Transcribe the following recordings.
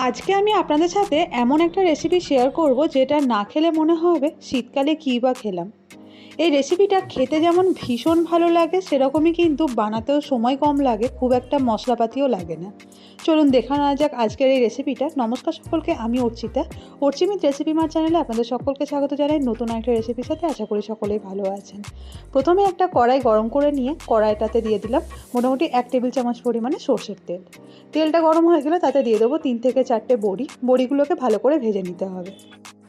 আজকে আমি আপনাদের সাথে এমন একটা রেসিপি শেয়ার করব যেটা না খেলে মনে হবে শীতকালে কী বা খেলাম। এই রেসিপিটা খেতে যেমন ভীষণ ভালো লাগে, সেরকমই কিন্তু বানাতেও সময় কম লাগে, খুব একটা মশলাপাতিও লাগে না। চলুন দেখা নেওয়া যাক আজকের এই রেসিপিটা নমস্কার সকলকে, আমি অর্চিতা। অর্চিমিত রেসিপি মার চ্যানেলে আপনাদের সকলকে স্বাগত জানাই। নতুন একটা রেসিপির সাথে আশা করি সকলেই ভালো আছেন। প্রথমে একটা কড়াই গরম করে নিয়ে কড়াইটাতে দিয়ে দিলাম মোটামুটি এক টেবিল চামচ পরিমাণে সর্ষের তেল। তেলটা গরম হয়ে গেলে তাতে দিয়ে দেবো তিন থেকে চারটে বড়ি। বড়িগুলোকে ভালো করে ভেজে নিতে হবে।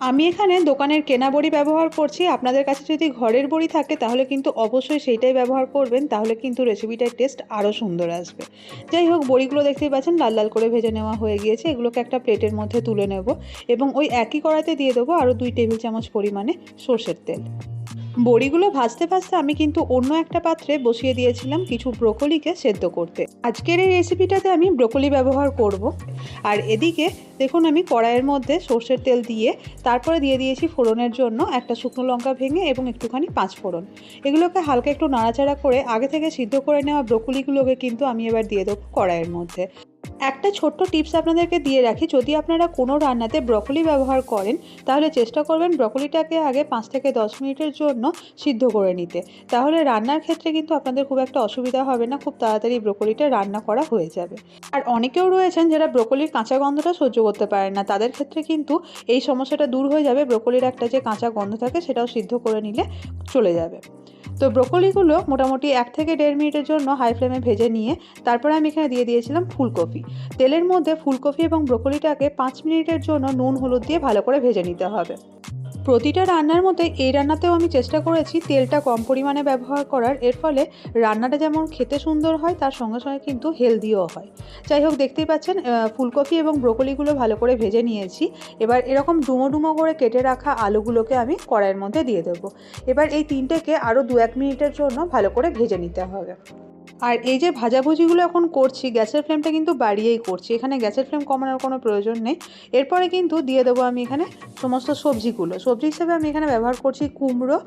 আমি এখানে দোকানের কেনা বড়ি ব্যবহার করছি। আপনাদের কাছে যদি ঘরের বড়ি থাকে, তাহলে কিন্তু অবশ্যই সেইটাই ব্যবহার করবেন। তাহলে কিন্তু রেসিপিটার টেস্ট আরও সুন্দর আসবে। যাই হোক, বড়িগুলো দেখতেই পাচ্ছেন, লাল লাল করে ভেজে নেওয়া হয়ে গিয়েছে। এগুলোকে একটা প্লেটের মধ্যে তুলে নেব এবং ওই একই কড়াতে দিয়ে দেবো আরও দুই টেবিল চামচ পরিমাণে সর্ষের তেল। বড়িগুলো ভাজতে ভাজতে আমি কিন্তু অন্য একটা পাত্রে বসিয়ে দিয়েছিলাম কিছু ব্রোকলিকে সেদ্ধ করতে। আজকের এই রেসিপিটাতে আমি ব্রোকলি ব্যবহার করব। আর এদিকে দেখুন আমি কড়াইয়ের মধ্যে সর্ষের তেল দিয়ে তারপরে দিয়ে দিয়েছি ফোড়নের জন্য একটা শুকনো লঙ্কা ভেঙে এবং একটুখানি পাঁচ ফোড়ন। এগুলোকে হালকা একটু নাড়াচাড়া করে আগে থেকে সিদ্ধ করে নেওয়া ব্রোকলিগুলোকে কিন্তু আমি এবার দিয়ে দেবো কড়াইয়ের মধ্যে। একটা ছোট্ট টিপস আপনাদেরকে দিয়ে রাখি, যদি আপনারা কোনো রান্নাতে ব্রকলি ব্যবহার করেন, তাহলে চেষ্টা করবেন ব্রকলিটাকে আগে পাঁচ থেকে দশ মিনিটের জন্য সিদ্ধ করে নিতে। তাহলে রান্নার ক্ষেত্রে কিন্তু আপনাদের খুব একটা অসুবিধা হবে না, খুব তাড়াতাড়ি ব্রকলিটা রান্না করা হয়ে যাবে। আর অনেকেও রয়েছেন যারা ব্রকলির কাঁচা গন্ধটা সহ্য করতে পারেন না, তাদের ক্ষেত্রে কিন্তু এই সমস্যাটা দূর হয়ে যাবে, ব্রকলির একটা যে কাঁচা গন্ধ থাকে সেটাও সিদ্ধ করে নিলে চলে যাবে। তো ব্রোকলিগুলো মোটামুটি এক থেকে দেড় মিনিটের জন্য হাই ফ্লেমে ভেজে নিয়ে তারপরে আমি এখানে দিয়ে দিয়েছিলাম ফুলকপি। তেলের মধ্যে ফুলকপি এবং ব্রোকলিটাকে পাঁচ মিনিটের জন্য নুন, হলুদ দিয়ে ভালো করে ভেজে নিতে হবে। প্রতিটা রান্নার মধ্যে এই রান্নাতেও আমি চেষ্টা করেছি তেলটা কম পরিমাণে ব্যবহার করার। এর ফলে রান্নাটা যেমন খেতে সুন্দর হয়, তার সঙ্গে সঙ্গে কিন্তু হেলদিও হয়। যাই হোক, দেখতেই পাচ্ছেন ফুলকপি এবং ব্রোকলিগুলো ভালো করে ভেজে নিয়েছি। এবার এরকম ডুমো ডুমো করে কেটে রাখা আলুগুলোকে আমি কড়াইয়ের মধ্যে দিয়ে দেবো। এবার এই তিনটেকে আরও দু এক মিনিটের জন্য ভালো করে ভেজে নিতে হবে। আর এই যে ভাজাভুজিগুলো এখন করছি, গ্যাসের ফ্লেমটা কিন্তু বাড়িয়েই করছি। এখানে গ্যাসের ফ্লেম কমানোর কোনো প্রয়োজন নেই। এরপরে কিন্তু দিয়ে দেবো আমি এখানে সমস্ত সবজিগুলো। সবজি হিসেবে আমি এখানে ব্যবহার করছি কুমড়ো,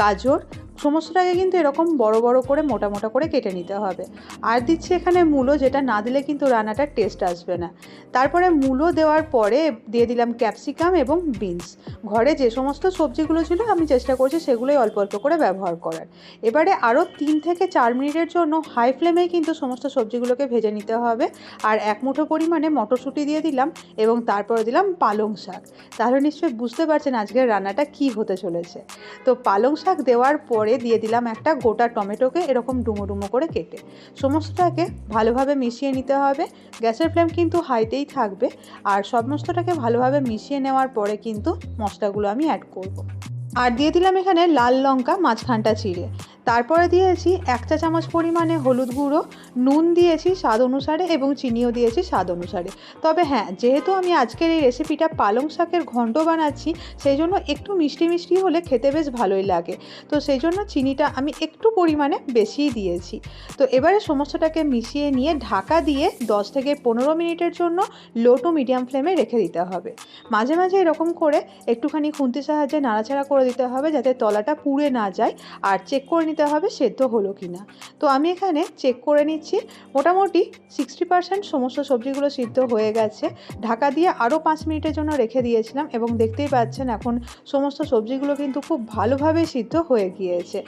গাজর সমস্তটাকে কিন্তু এরকম বড় বড় করে, মোটা মোটা করে কেটে নিতে হবে। আর দিচ্ছি এখানে মূলো, যেটা না দিলে কিন্তু রান্নাটার টেস্ট আসবে না। তারপরে মূলো দেওয়ার পরে দিয়ে দিলাম ক্যাপসিকাম এবং বিনস ঘরে যে সমস্ত সবজিগুলো ছিল, আমি চেষ্টা করছি সেগুলোই অল্প অল্প করে ব্যবহার করার। এবারে আরও তিন থেকে চার মিনিটের জন্য হাই ফ্লেমেই কিন্তু সমস্ত সবজিগুলোকে ভেজে নিতে হবে। আর এক মুঠো পরিমাণে মটরশুঁটি দিয়ে দিলাম এবং তারপরে দিলাম পালং শাক। তাহলে নিশ্চয়ই বুঝতে পারছেন আজকের রান্নাটা কি হতে চলেছে। তো পালং শাক দেওয়ার পরে দিয়ে দিলাম একটা গোটা টমেটোকে এরকম ডুমো ডুমো করে কেটে। সমস্তটাকে ভালোভাবে মিশিয়ে নিতে হবে। গ্যাসের ফ্লেম কিন্তু হাইতেই থাকবে। আর সমস্তটাকে ভালোভাবে মিশিয়ে নেওয়ার পরে কিন্তু মশলাগুলো আমি অ্যাড করব। আর দিয়ে দিলাম এখানে লাল লঙ্কা, মাঝখানটা চিড়ে। তারপরে দিয়েছি এক চা চামচ পরিমাণে হলুদ গুঁড়ো, নুন দিয়েছি স্বাদ অনুসারে এবং চিনিও দিয়েছি স্বাদ অনুসারে। তবে হ্যাঁ যেহেতু আমি আজকের এই রেসিপিটা পালং শাকের ঘন্ট বানাচ্ছি, সেই জন্য একটু মিষ্টি মিষ্টি হলে খেতে বেশ ভালোই লাগে। তো সেই জন্য চিনিটা আমি একটু পরিমাণে বেশিই দিয়েছি। তো এবারে সমস্তটাকে মিশিয়ে নিয়ে ঢাকা দিয়ে দশ থেকে পনেরো মিনিটের জন্য লো টু মিডিয়াম ফ্লেমে রেখে দিতে হবে। মাঝে মাঝে এরকম করে একটুখানি খুন্তির সাহায্যে নাড়াচাড়া করে দিতে হবে যাতে তলাটা পুড়ে না যায়। আর চেক করে নিতে হবে, সেদ্ধ হলো কি না তো আমি এখানে চেক করে নিচ্ছি। মোটামুটি সিক্সটি পার্সেন্ট সমস্ত সবজিগুলো সিদ্ধ হয়ে গেছে। ঢাকা দিয়ে আরও পাঁচ মিনিটের জন্য রেখে দিয়েছিলাম এবং দেখতেই পাচ্ছেন এখন সমস্ত সবজিগুলো কিন্তু খুব ভালোভাবে সিদ্ধ হয়ে গিয়েছে।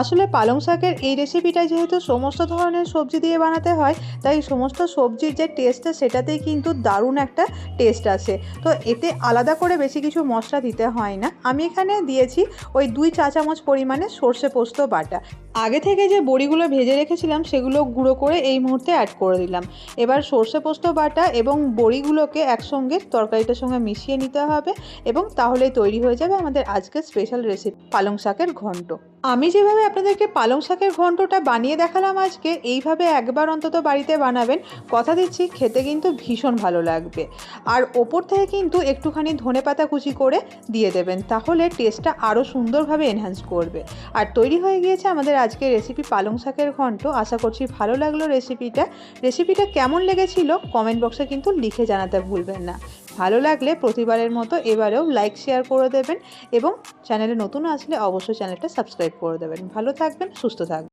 আসলে পালং শাকের এই রেসিপিটা যেহেতু সমস্ত ধরনের সবজি দিয়ে বানাতে হয়, তাই সমস্ত সবজির যে টেস্টটা সেটাতেই কিন্তু দারুণ একটা টেস্ট আসে তো এতে আলাদা করে বেশি কিছু মশলা দিতে হয় না। আমি এখানে দিয়েছি ওই দুই চা চামচ পরিমাণে সর্ষে পোস্ত বাটা। আগে থেকে যে বড়িগুলো ভেজে রেখেছিলাম, সেগুলো গুঁড়ো করে এই মুহূর্তে অ্যাড করে দিলাম। এবার সর্ষে পোস্ত বাটা এবং বড়িগুলোকে একসঙ্গে তরকারিটার সঙ্গে মিশিয়ে নিতে হবে এবং তাহলেই তৈরি হয়ে যাবে আমাদের আজকের স্পেশাল রেসিপি পালং শাকের ঘন্ট। আমি যেভাবে আপনাদেরকে পালং শাকের ঘন্টটা বানিয়ে দেখালাম আজকে। এইভাবে একবার অন্তত বাড়িতে বানাবেন। কথা দিচ্ছি, খেতে কিন্তু ভীষণ ভালো লাগবে। আর ওপর থেকে কিন্তু একটুখানি ধনে পাতা কুচি করে দিয়ে দেবেন, তাহলে টেস্টটা আরও সুন্দরভাবে এনহ্যান্স করবে। আর তৈরি হয়ে গিয়েছে আমাদের আজকে রেসিপি পালং শাকের ঘন্ট আশা করছি ভালো লাগল রেসিপিটা রেসিপিটা কেমন লেগেছিল কমেন্ট বক্সে কিন্তু লিখে জানাতে ভুলবেন না। ভালো লাগলে প্রতিবারের মতো এবারেও লাইক শেয়ার করে দেবেন এবং চ্যানেলে নতুন আসলে অবশ্যই চ্যানেলটা সাবস্ক্রাইব করে দেবেন। ভালো থাকবেন, সুস্থ থাকবেন।